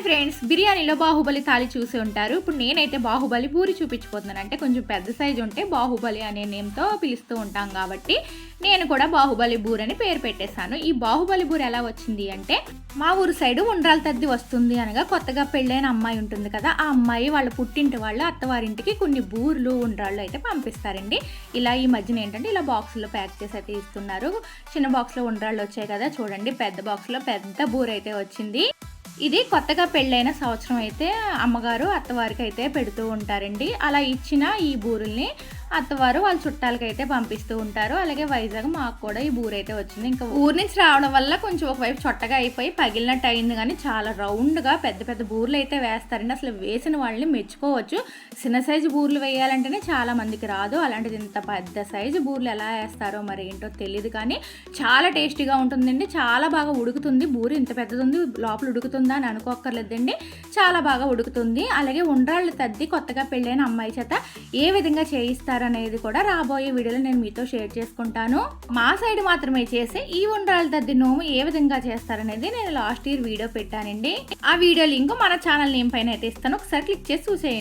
Hi friends బిర్యానీలో బాహుబలి తాలి చూసి ఉంటారు. ఇప్పుడు నేనైతే బాహుబలి పూరి చూపించిపోతున్నాను. అంటే కొంచెం పెద్ద సైజు ఉంటే బాహుబలి అనే నేమ్తో పిలుస్తూ ఉంటాం కాబట్టి నేను కూడా బాహుబలి బూర్ అని పేరు పెట్టేశాను. ఈ బాహుబలి బూర్ ఎలా వచ్చింది అంటే మా ఊరు సైడు ఉండ్రాల తద్ది వస్తుంది అనగా కొత్తగా పెళ్ళైన అమ్మాయి ఉంటుంది కదా ఆ అమ్మాయి వాళ్ళ పుట్టింటి వాళ్ళు అత్తవారింటికి కొన్ని బూర్లు ఉండ్రాళ్ళు అయితే పంపిస్తారండి. ఇలా ఈ మధ్యన ఏంటంటే ఇలా బాక్సులో ప్యాక్ చేసి అయితే ఇస్తున్నారు. చిన్న బాక్స్లో ఉండ్రాళ్ళు వచ్చాయి కదా చూడండి. పెద్ద బాక్స్లో పెద్ద బూర్ అయితే వచ్చింది. ఇది కొత్తగా పెళ్ళైన సంవత్సరం అయితే అమ్మగారు అత్తవారికి అయితే పెడుతూ ఉంటారండి. అలా ఇచ్చిన ఈ బూరుల్ని అత్తవారు వాళ్ళ చుట్టాలకి అయితే పంపిస్తూ ఉంటారు. అలాగే వైజాగ్ మాకు కూడా ఈ బూరు అయితే వచ్చింది. ఇంకా ఊరి నుంచి రావడం వల్ల కొంచెం ఒకవైపు చొట్టగా అయిపోయి పగిలినట్టు అయింది కానీ చాలా రౌండ్గా పెద్ద పెద్ద బూర్లు అయితే వేస్తారండి. అసలు వేసిన వాళ్ళని మెచ్చుకోవచ్చు. చిన్న సైజు బూర్లు వేయాలంటేనే చాలా మందికి రాదు. అలాంటిది ఇంత పెద్ద సైజు బూర్లు ఎలా వేస్తారో మరి ఏంటో తెలియదు కానీ చాలా టేస్టీగా ఉంటుందండి. చాలా బాగా ఉడుకుతుంది. బూరి ఇంత పెద్దది ఉంది లోపల ఉడుకుతుందా అని అనుకోక్కర్లేదండి. చాలా బాగా ఉడుకుతుంది. అలాగే ఉండ్రాళ్ళు తద్ది కొత్తగా పెళ్ళైన అమ్మాయి చేత ఏ విధంగా చేయిస్తారు అనేది కూడా రాబోయే వీడియోలో నేను మీతో షేర్ చేసుకుంటాను. మా సైడ్ మాత్రమే చేసి ఈ ఉండ్రాల తద్ది నోము ఏ విధంగా చేస్తారనేది నేను లాస్ట్ ఇయర్ వీడియో పెట్టానండి. ఆ వీడియో లింక్ మన ఛానల్ నేమ్ పైన అయితే ఇస్తాను. ఒకసారి క్లిక్ చేసి చూసేయండి.